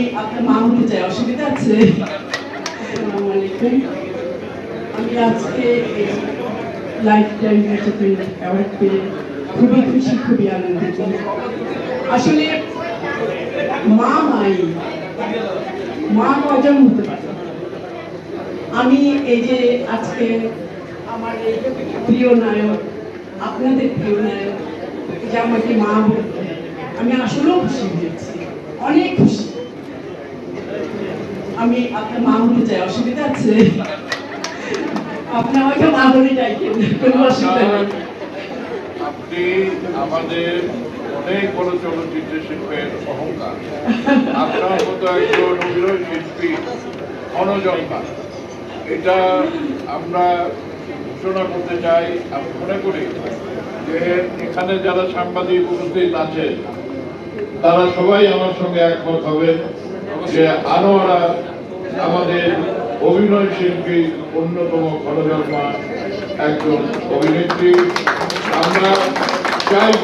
আমি আপনার মা হতে চাই, অসুবিধা আছে? আমি আজকে লাইফ টাইম অ্যাওয়ার্ড পেয়ে খুবই খুশি, খুবই আনন্দিত। আসলে মা মাই মা কজন হতে পারে। আমি এই যে আজকে আমার প্রিয় নায়ক, আপনাদের প্রিয় নায়ক, যে আমাকে মা বলতে আমি আসলেও খুশি হয়েছি অনেক খুশি আমি আপনার মা হতে চাই, অসুবিধা আছে। আপনি আমাকে মা বলে ডাকেন, কোনো অসুবিধা নেই। আপনি আমাদের অনেক বড় চলচ্চিত্র শিল্পের অহংকার। আপনার মতো একজন অভিনয় শিল্পী এটা আমরা ঘোষণা করতে চাই আমি মনে করি যে এখানে যারা সাংবাদিক উপস্থিত আছেন, তারা সবাই আমার সঙ্গে একমত হবেন। যে আনোয়ারা আমাদের অভিনয় শিল্পী অন্যতম খরজন্মা একজন অভিনেত্রী। আমরা চাইব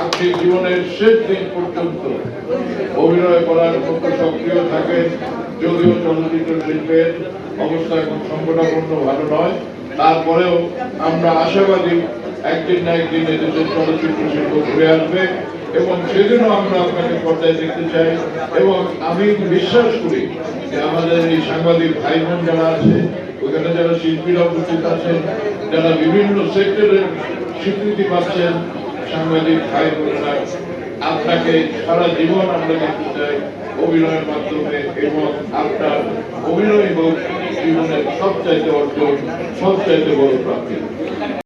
আজকে জীবনের শেষ দিন পর্যন্ত অভিনয় করার মতো সক্রিয় থাকে, যদিও চলচ্চিত্র শিল্পের অবস্থা এখন সংকটাপন্ন, ভালো নয়। তারপরেও আমরা আশাবাদী একদিন না একদিন এদেশের চলচ্চিত্র শিল্প ঘুরে আসবে এবং সেজন্য আমরা আপনাকে পর্দায় দেখতে চাই এবং আমি বিশ্বাস করি যে আমাদের এই সাংবাদিক ভাই বোন যারা আছে, ওখানে যারা শিল্পীরা উপস্থিত আছেন, যারা বিভিন্ন সেক্টরের স্বীকৃতি পাচ্ছেন সাংবাদিক ভাই বোনেরা আপনাকে সারা জীবন আমরা দেখতে চাই অভিনয়ের মাধ্যমে এবং আপনার অভিনয় হোক জীবনের সবচাইতে অর্জন, সবচাইতে বড় প্রাপ্তি।